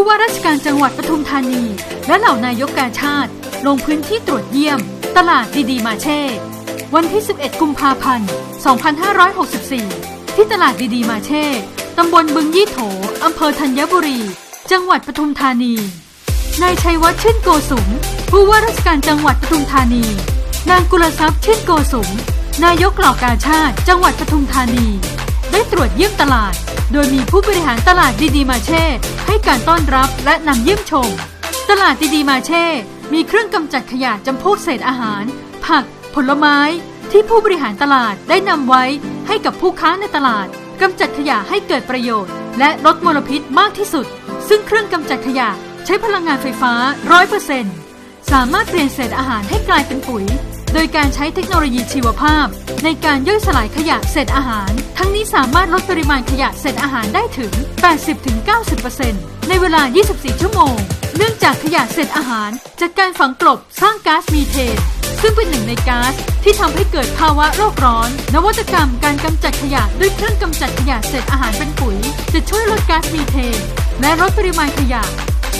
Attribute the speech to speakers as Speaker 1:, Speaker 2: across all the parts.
Speaker 1: ผู้ว่าราชการจังหวัดปทุมธานี และเหล่านายกกาชาติ ลงพื้นที่ตรวจเยี่ยม ตลาดดีๆมาเช่ วันที่ 11 กุมภาพันธ์ 2564 ที่ตลาดดีๆมาเช่ ตำบลบึงยี่โถ อำเภอธัญบุรี จังหวัดปทุมธานี นายชัยวัฒน์ชื่นโกสุม ผู้ว่าราชการจังหวัดปทุมธานี นางกุลทรัพย์ชื่นโกสุม นายกเหล่ากาชาติ จังหวัดปทุมธานี ได้ตรวจเยี่ยมตลาด โดยมีผู้บริหารตลาดดีๆมาเช่ การต้อนรับและนำเยี่ยมชม ตลาดดีๆมาเช่ มีเครื่องกำจัดขยะจำพวกเศษอาหาร ผัก ผลไม้ ที่ผู้บริหารตลาดได้นำไว้ให้กับผู้ค้าในตลาดกำจัดขยะให้เกิดประโยชน์ และลดมลพิษมากที่สุด ซึ่งเครื่องกำจัดขยะใช้พลังงานไฟฟ้า 100%สามารถเปลี่ยนเศษอาหารให้กลายเป็นปุ๋ย โดยการใช้เทคโนโลยีชีวภาพ ในการย่อยสลายขยะเศษอาหาร ทั้งนี้สามารถลดปริมาณขยะเศษอาหารได้ถึง 80-90%ในเวลา 24 ชั่วโมง เนื่องจากขยะเศษอาหาร จากการฝังกลบสร้างก๊าซมีเทนซึ่งเป็นหนึ่งในก๊าซที่ทำให้เกิดภาวะโลกร้อน นวัตกรรมการกำจัดขยะด้วยเครื่องกำจัดขยะเศษอาหารเป็นปุ๋ย จะช่วยลดก๊าซมีเทนและลดปริมาณขยะ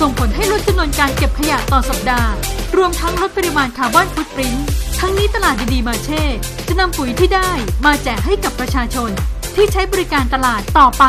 Speaker 1: ส่งผลให้ลดจำนวนการเก็บขยะต่อสัปดาห์ รวมทั้งลดปริมาณคาร์บอนฟุตปริ้น ทั้งนี้ตลาดดีๆมาเช่ จะนำปุ๋ยที่ได้มาแจกให้กับประชาชนที่ใช้บริการตลาดต่อไป